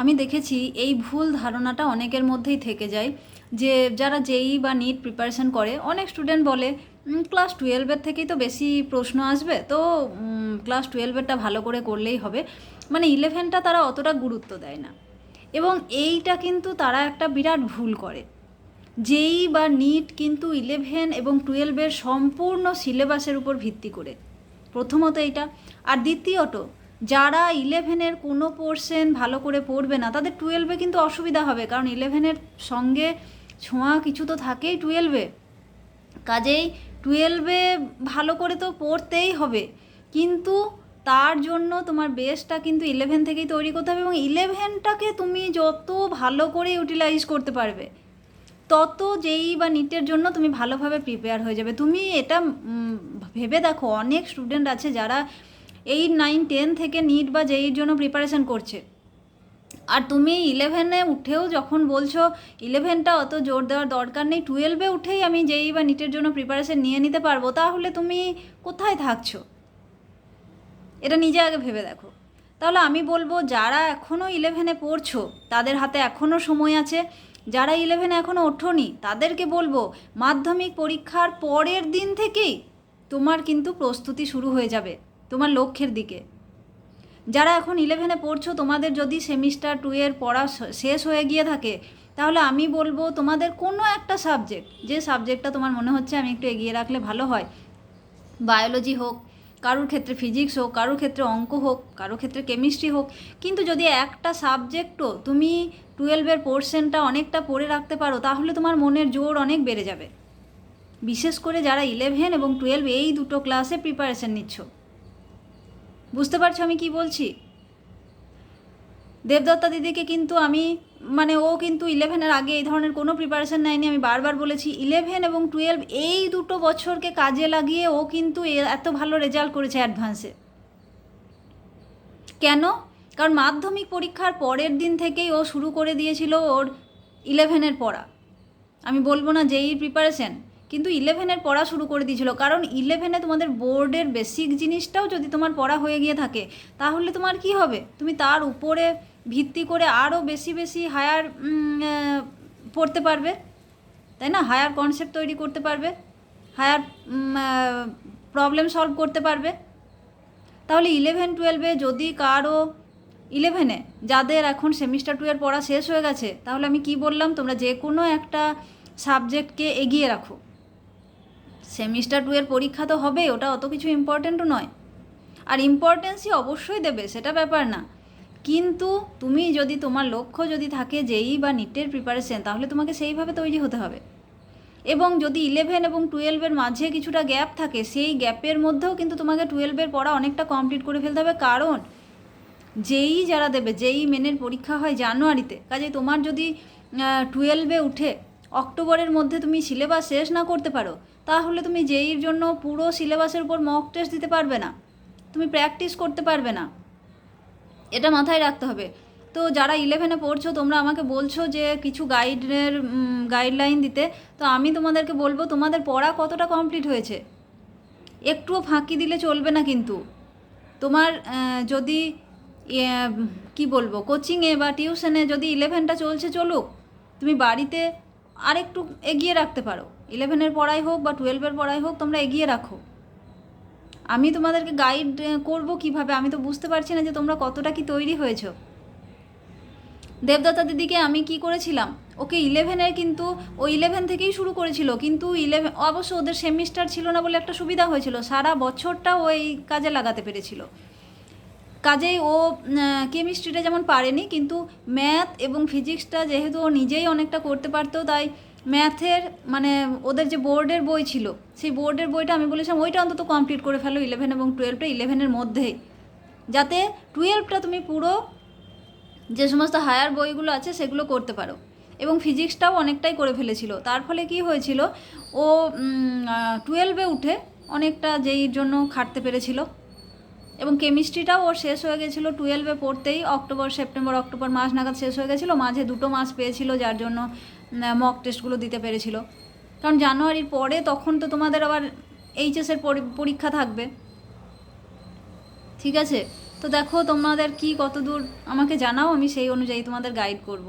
আমি দেখেছি এই ভুল ধারণাটা অনেকের মধ্যেই থেকে যায়, যে যারা জেই বা নিট প্রিপারেশন করে, অনেক স্টুডেন্ট বলে ক্লাস টুয়েলভের থেকেই তো বেশি প্রশ্ন আসবে, তো ক্লাস টুয়েলভেরটা ভালো করে করলেই হবে। মানে ইলেভেনটা তারা অতটা গুরুত্ব দেয় না। এবং এইটা কিন্তু তারা একটা বিরাট ভুল করে। জেই বা নিট কিন্তু ইলেভেন এবং টুয়েলভের সম্পূর্ণ সিলেবাসের উপর ভিত্তি করে। প্রথমত এইটা। আর দ্বিতীয়ত যারা ইলেভেনের কোনো পোর্শন ভালো করে পড়বে না, তাদের টুয়েলভে কিন্তু অসুবিধা হবে, কারণ ইলেভেনের সঙ্গে ছোঁয়া কিছু তো থাকেই টুয়েলভে কাজেই টুয়েলভে ভালো করে তো পড়তেই হবে, কিন্তু তার জন্য তোমার বেসটা কিন্তু ইলেভেন থেকেই তৈরি করতে হবে এবং ইলেভেনটাকে তুমি যত ভালো করে ইউটিলাইজ করতে পারবে, তত যেই বা নিটের জন্য তুমি ভালোভাবে প্রিপেয়ার হয়ে যাবে। তুমি এটা ভেবে দেখো, অনেক স্টুডেন্ট আছে যারা এইট নাইন টেন থেকে নিট বা জেইর জন্য প্রিপারেশন করছে। আর তুমি ইলেভেনে উঠেও যখন বলছো ইলেভেনটা অত জোর দেওয়ার দরকার নেই টুয়েলভে উঠেই আমি যেই বা নিটের জন্য প্রিপারেশন নিয়ে নিতে পারব। তাহলে তুমি কোথায় থাকছো? এটা নিজে আগে ভেবে দেখো। তাহলে আমি বলব, যারা এখনও ইলেভেনে পড়ছো, তাদের হাতে এখনও সময় আছে। যারা ইলেভেনে এখনও ওঠোনি, তাদেরকে বলব, মাধ্যমিক পরীক্ষার পরের দিন থেকেই তোমার কিন্তু প্রস্তুতি শুরু হয়ে যাবে। তোমার লক্ষ্যের দিকে। যারা এখন ইলেভেনে পড়ছো, তোমাদের যদি সেমিস্টার টু এর পড়া শেষ হয়ে গিয়ে থাকে, তাহলে আমি বলব তোমাদের কোনো একটা সাবজেক্ট যে সাবজেক্টটা তোমার মনে হচ্ছে আমি একটু এগিয়ে রাখলে ভালো হয় বায়োলজি হোক, কারোর ক্ষেত্রে ফিজিক্স হোক, কারোর ক্ষেত্রে অঙ্ক হোক, কারোর ক্ষেত্রে কেমিস্ট্রি হোক, কিন্তু যদি একটা সাবজেক্টও তুমি টুয়েলভের পোর্শনটা অনেকটা পড়ে রাখতে পারো, তাহলে তোমার মনের জোর অনেক বেড়ে যাবে। বিশেষ করে যারা ইলেভেন এবং টুয়েলভ এই দুটো ক্লাসে প্রিপারেশন নিচ্ছ। বুঝতে পারছ আমি কি বলছি? দেবদত্তা দিদিকে কিন্তু আমি মানে ও কিন্তু ইলেভেনের আগে এই ধরনের কোনো প্রিপারেশন নেয়নি, আমি বারবার বলেছি ইলেভেন এবং টুয়েলভ এই দুটো বছরকে কাজে লাগিয়ে ও কিন্তু এত ভালো রেজাল্ট করেছে অ্যাডভান্সে কেন? কারণ মাধ্যমিক পরীক্ষার পরের দিন থেকেই ও শুরু করে দিয়েছিল ওর ইলেভেনের পড়া। আমি বলব না যেই প্রিপারেশন কিন্তু ইলেভেনের পড়া শুরু করে দিয়েছিল। কারণ ইলেভেনে তোমাদের বোর্ডের বেসিক জিনিসটাও যদি তোমার পড়া হয়ে গিয়ে থাকে, তাহলে তোমার কি হবে? তুমি তার উপরে ভিত্তি করে আরও বেশি বেশি হায়ার পড়তে পারবে। তাই না? হায়ার কনসেপ্ট তৈরি করতে পারবে। হায়ার প্রবলেম সলভ করতে পারবে। তাহলে ইলেভেন টুয়েলভে যদি কারও ইলেভেনে যাদের এখন সেমিস্টার টু এর পড়া শেষ হয়ে গেছে, তাহলে আমি কি বললাম? তোমরা যে কোনো একটা সাবজেক্টকে এগিয়ে রাখো। সেমিস্টার টু এর পরীক্ষা তো হবে, ওটা অত কিছু ইম্পর্টেন্টও নয়। আর ইম্পর্টেন্সই অবশ্যই দেবে, সেটা ব্যাপার না। কিন্তু তুমি যদি, তোমার লক্ষ্য যদি থাকে যেই বা নিটের প্রিপারেশন তাহলে তোমাকে সেইভাবে তৈরি হতে হবে। এবং যদি ইলেভেন এবং টুয়েলভের মাঝে কিছুটা গ্যাপ থাকে, সেই গ্যাপের মধ্যেও কিন্তু তোমাকে টুয়েলভের পড়া অনেকটা কমপ্লিট করে ফেলতে হবে। কারণ যেই যারা দেবে, যেই মেনের পরীক্ষা হয় জানুয়ারিতে কাজে তোমার যদি টুয়েলভে উঠে অক্টোবরের মধ্যে তুমি সিলেবাস শেষ না করতে পারো, তাহলে তুমি যেইর জন্য পুরো সিলেবাসের উপর মক টেস্ট দিতে পারবে না, তুমি প্র্যাকটিস করতে পারবে না। এটা মাথায় রাখতে হবে। তো যারা ইলেভেনে পড়ছো, তোমরা আমাকে বলছো যে কিছু গাইডের গাইডলাইন দিতে, তো আমি তোমাদেরকে বলব তোমাদের পড়া কতটা কমপ্লিট হয়েছে। একটুও ফাঁকি দিলে চলবে না কিন্তু। তোমার যদি কি বলব কোচিংয়ে বা টিউশনে যদি ইলেভেনটা চলছে, চলুক, তুমি বাড়িতে আরেকটু এগিয়ে রাখতে পারো। ইলেভেনের পড়াই হোক বা টুয়েলভের পড়াই হোক, তোমরা এগিয়ে রাখো। আমি তোমাদেরকে গাইড করব কীভাবে? আমি তো বুঝতে পারছি না যে তোমরা কতটা কি তৈরি হয়েছো। দেবদত্তা দিদিকে আমি কি করেছিলাম? ওকে ইলেভেনের কিন্তু, ও ইলেভেন থেকেই শুরু করেছিল, কিন্তু ইলেভেন অবশ্য ওদের সেমিস্টার ছিল না বলে একটা সুবিধা হয়েছিল। সারা বছরটা ও এই কাজে লাগাতে পেরেছিল। কাজেই ও কেমিস্ট্রিটা যেমন পারেনি, কিন্তু ম্যাথ এবং ফিজিক্সটা যেহেতু ও নিজেই অনেকটা করতে পারতো, তাই ম্যাথের মানে ওদের যে বোর্ডের বই ছিল, সেই বোর্ডের বইটা আমি বলেছিলাম, ওইটা অন্তত কমপ্লিট করে ফেলো ইলেভেন এবং টুয়েলভটা ইলেভেনের মধ্যেই। যাতে টুয়েলভটা তুমি পুরো যে সমস্ত হায়ার বইগুলো আছে, সেগুলো করতে পারো। এবং ফিজিক্সটাও অনেকটাই করে ফেলেছিল। তার ফলে কি হয়েছিল, ও টুয়েলভে উঠে অনেকটা যেই জন্য খাটতে পেরেছিল। এবং কেমিস্ট্রিটাও ওর শেষ হয়ে গেছিল টুয়েলভে পড়তেই, অক্টোবর, সেপ্টেম্বর, অক্টোবর মাস নাগাদ শেষ হয়ে গেছিল, মাঝে দুটো মাস পেয়েছিল যার জন্য মক টেস্টগুলো দিতে পেরেছিল। কারণ জানুয়ারির পরে তখন তো তোমাদের আবার এইচএসের পরীক্ষা থাকবে। ঠিক আছে? তো দেখো তোমাদের কি কত দূর আমাকে জানাও, আমি সেই অনুযায়ী তোমাদের গাইড করব।